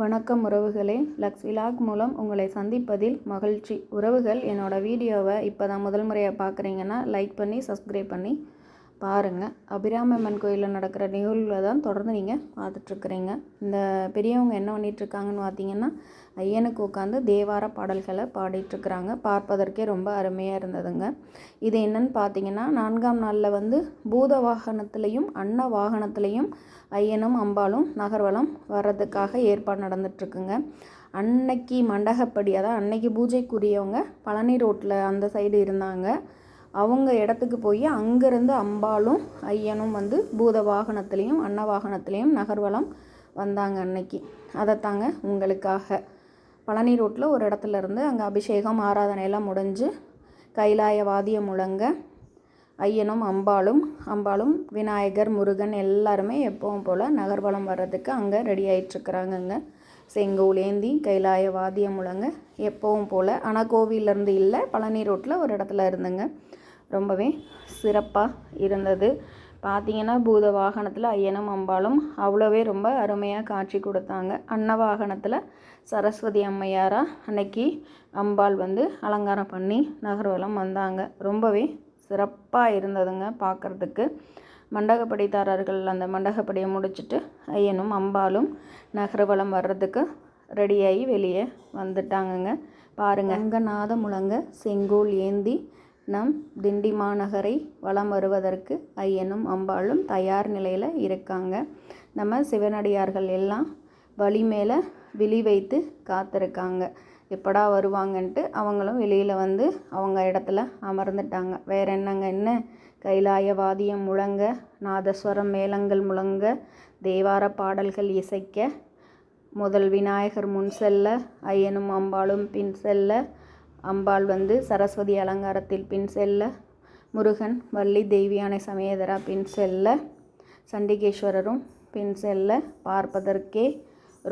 வணக்கம் உறவுகளே. Lux vlog மூலம் உங்களை சந்திப்பதில் மகிழ்ச்சி. உறவுகள் என்னோடய வீடியோவை இப்போ தான் முதல் முறையாக பார்க்குறீங்கன்னா லைக் பண்ணி சப்ஸ்கிரைப் பண்ணி பாருங்கள் அபிராமம்மன் கோயிலில் நடக்கிற நிகழ்வில் தான் தொடர்ந்து நீங்கள் பார்த்துட்ருக்குறீங்க. இந்த பெரியவங்க என்ன பண்ணிகிட்ருக்காங்கன்னு பார்த்தீங்கன்னா ஐயனுக்கு உட்காந்து தேவார பாடல்களை பாடிட்டுருக்குறாங்க பார்ப்பதற்கே ரொம்ப அருமையாக இருந்ததுங்க. இது என்னன்னு பார்த்தீங்கன்னா நான்காம் நாளில் வந்து பூத வாகனத்துலேயும் அன்ன வாகனத்துலேயும் ஐயனும் அம்பாலும் நகர்வலம் வர்றதுக்காக ஏற்பாடு நடந்துட்டுருக்குங்க அன்னைக்கு மண்டகப்படி அதான் அன்னைக்கு பூஜைக்குரியவங்க பழனி ரோட்டில் அந்த சைடு இருந்தாங்க. அவங்க இடத்துக்கு போய் அங்கேருந்து அம்பாலும் ஐயனும் வந்து பூத வாகனத்துலேயும் அன்ன வாகனத்துலேயும் நகர்வலம் வந்தாங்க அன்னைக்கு. அதைத்தாங்க உங்களுக்காக. பழனி ரோட்டில் ஒரு இடத்துல இருந்து அங்கே அபிஷேகம் ஆராதனையெல்லாம் முடிஞ்சு கைலாய வாதியம் முழங்க ஐயனும் அம்பாலும் அம்பாலும் விநாயகர் முருகன் எல்லாருமே எப்பவும் போல் நகர்வலம் வர்றதுக்கு அங்கே ரெடி ஆகிட்டுருக்குறாங்கங்க செங்கோல் ஏந்தி கைலாய வாதியம் முழங்க எப்பவும் போல். ஆனால் கோவிலேருந்து இல்லை பழனி ரோட்டில் ஒரு இடத்துல இருந்துங்க. ரொம்பவே சிறப்பாக இருந்தது. பார்த்தீங்கன்னா பூத வாகனத்தில் ஐயனும் அம்பாலும் அவ்வளோவே ரொம்ப அருமையாக காட்சி கொடுத்தாங்க. அன்ன வாகனத்தில் சரஸ்வதி அம்மையாராக அன்னைக்கு அம்பாள் வந்து அலங்காரம் பண்ணி நகர்வலம் வந்தாங்க. ரொம்பவே சிறப்பாக இருந்ததுங்க பார்க்குறதுக்கு மண்டகப்படித்தாரர்கள் அந்த மண்டகப்படியை முடிச்சுட்டு ஐயனும் அம்பாலும் நகர்வலம் வர்றதுக்கு ரெடியாகி வெளியே வந்துட்டாங்கங்க. பாருங்கள் அங்கநாத முழங்க செங்கோல் ஏந்தி நம் திண்டி மாநகரை வலம் வருவதற்கு ஐயனும் அம்பாளும் தயார் நிலையில் இருக்காங்க. நம்ம சிவனடியார்கள் எல்லாம் வழி மேலே விழி வைத்து காத்திருக்காங்க. எப்படா வருவாங்கன்ட்டு அவங்களும் வெளியில் வந்து அவங்க இடத்துல அமர்ந்துட்டாங்க. வேற என்னங்க என்ன? கைலாய வாதியம் முழங்க நாதஸ்வரம் மேளங்கள் முழங்க தேவார பாடல்கள் இசைக்க முதல் விநாயகர் முன் செல்ல ஐயனும் அம்பாளும் பின் செல்ல அம்பாள் வந்து சரஸ்வதி அலங்காரத்தில் பின் செல்ல முருகன் வள்ளி தெய்வியானை சமேதரா பின் செல்ல சண்டிகேஸ்வரரும் பின் செல்ல பார்ப்பதற்கே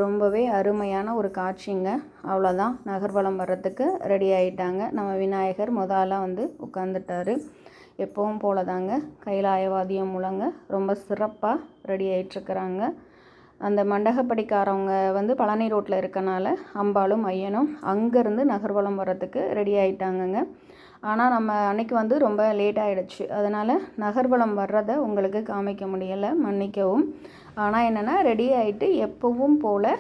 ரொம்பவே அருமையான ஒரு காட்சிங்க. அவ்வளோதான் நகர்வலம் வர்றதுக்கு ரெடி ஆகிட்டாங்க நம்ம விநாயகர் முதலாக வந்து உட்காந்துட்டாரு எப்பவும் போல தாங்க கைலாயவாதியம் முழங்க. ரொம்ப சிறப்பாக ரெடி ஆகிட்டுருக்குறாங்க அந்த மண்டகப்படிக்காரவங்க வந்து பழனி ரோட்டில் இருக்கனால அம்பாலும் ஐயனும் அங்கேருந்து நகர்வலம் வர்றதுக்கு ரெடி ஆகிட்டாங்கங்க ஆனால் நம்ம அன்னைக்கு வந்து ரொம்ப லேட் ஆகிடுச்சு அதனால் நகர்வலம் வர்றதை உங்களுக்கு காமிக்க முடியலை மன்னிக்கவும். ஆனால் என்னென்னா ரெடி ஆகிட்டு எப்பவும் போல்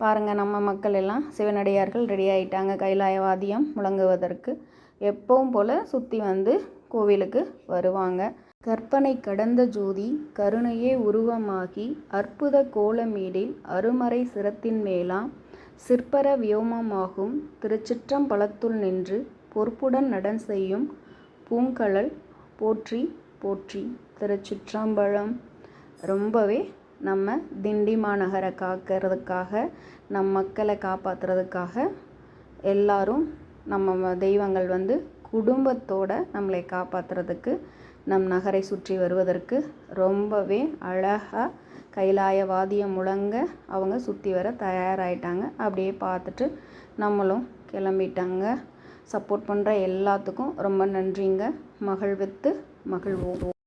பாருங்கள் நம்ம மக்கள் எல்லாம் சிவனடியார்கள் ரெடி ஆகிட்டாங்க கைலாயவாதியம் முழங்குவதற்கு. எப்பவும் போல் சுற்றி வந்து கோவிலுக்கு வருவாங்க. கற்பனை கடந்த ஜோதி கருணையே உருவமாகி அற்புத கோலமேடில் அருமறை சிரத்தின் மேலாம் சிற்பர வியோமமாகும் திருச்சிற்றம்பலத்துள் நின்று பொறுப்புடன் நடன் செய்யும் பூங்கழல் போற்றி போற்றி திருச்சிற்றம்பலம். ரொம்பவே நம்ம திண்டி மாநகரை காக்கிறதுக்காக நம் மக்களை காப்பாற்றுறதுக்காக எல்லாரும் நம்ம தெய்வங்கள் வந்து குடும்பத்தோடு நம்மளை காப்பாற்றுறதுக்கு நம் நகரை சுற்றி வருவதற்கு ரொம்பவே அழகாக கைலாய வாதியம் முழங்க அவங்க சுற்றி வர தயாராகிட்டாங்க அப்படியே பார்த்துட்டு நம்மளும் கிளம்பிட்டாங்க. சப்போர்ட் பண்ணுற எல்லாத்துக்கும் ரொம்ப நன்றிங்க. மகிழ்வித்து ஓ